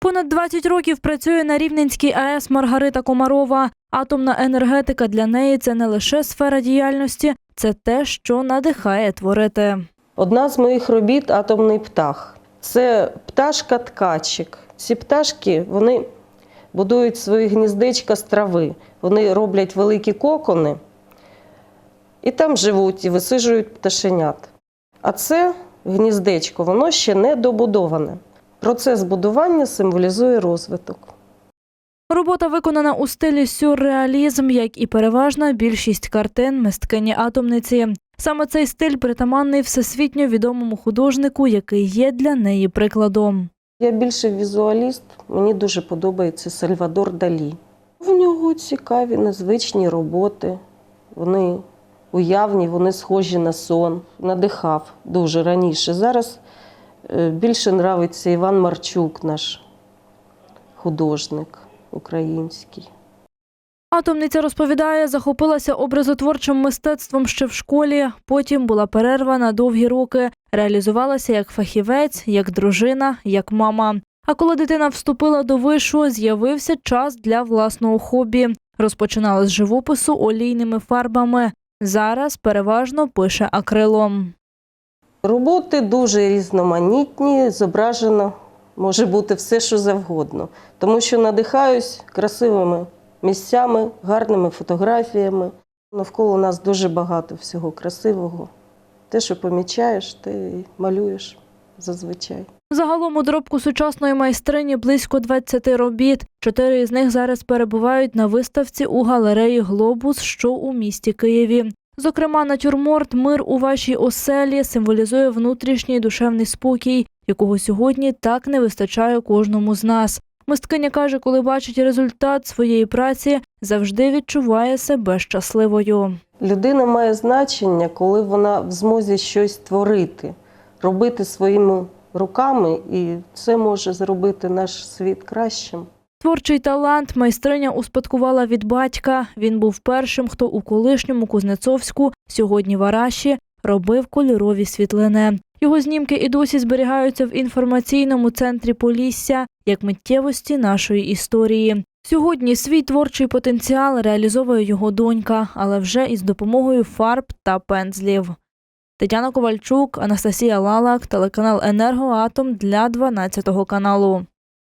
Понад 20 років працює на Рівненській АЕС Маргарита Комарова. Атомна енергетика для неї це не лише сфера діяльності, це те, що надихає творити. Одна з моїх робіт атомний птах. Це пташка-ткачик. Ці пташки вони будують свої гніздечка з трави. Вони роблять великі кокони і там живуть і висижують пташенят. А це гніздечко, воно ще не добудоване. Процес будування символізує розвиток. Робота виконана у стилі сюрреалізм, як і переважна більшість картин мисткині атомниці. Саме цей стиль притаманний всесвітньо відомому художнику, який є для неї прикладом. Я більше візуаліст, мені дуже подобається Сальвадор Далі. В нього цікаві незвичні роботи, вони уявні, вони схожі на сон. Надихав дуже раніше. Зараз більше нравиться Іван Марчук, наш художник український. Атомниця розповідає, захопилася образотворчим мистецтвом ще в школі. Потім була перерва на довгі роки. Реалізувалася як фахівець, як дружина, як мама. А коли дитина вступила до вишу, з'явився час для власного хобі. Розпочинала з живопису олійними фарбами. Зараз переважно пише акрилом. Роботи дуже різноманітні, зображено може бути все, що завгодно, тому що надихаюсь красивими місцями, гарними фотографіями. Навколо нас дуже багато всього красивого. Те, що помічаєш, ти малюєш зазвичай. Загалом у доробку сучасної майстрині близько 20 робіт. Чотири із них зараз перебувають на виставці у галереї Глобус, що у місті Києві. Зокрема, натюрморт Мир у вашій оселі символізує внутрішній душевний спокій, якого сьогодні так не вистачає кожному з нас. Мисткиня каже, коли бачить результат своєї праці, завжди відчуває себе щасливою. Людина має значення, коли вона в змозі щось творити, робити своїми руками, і це може зробити наш світ кращим. Творчий талант майстриня успадкувала від батька. Він був першим, хто у колишньому Кузнецовську, сьогодні в Араші, робив кольорові світлини. Його знімки і досі зберігаються в інформаційному центрі Полісся як миттєвості нашої історії. Сьогодні свій творчий потенціал реалізовує його донька, але вже із допомогою фарб та пензлів. Тетяна Ковальчук, Анастасія Лалак, телеканал Енергоатом для 12 каналу.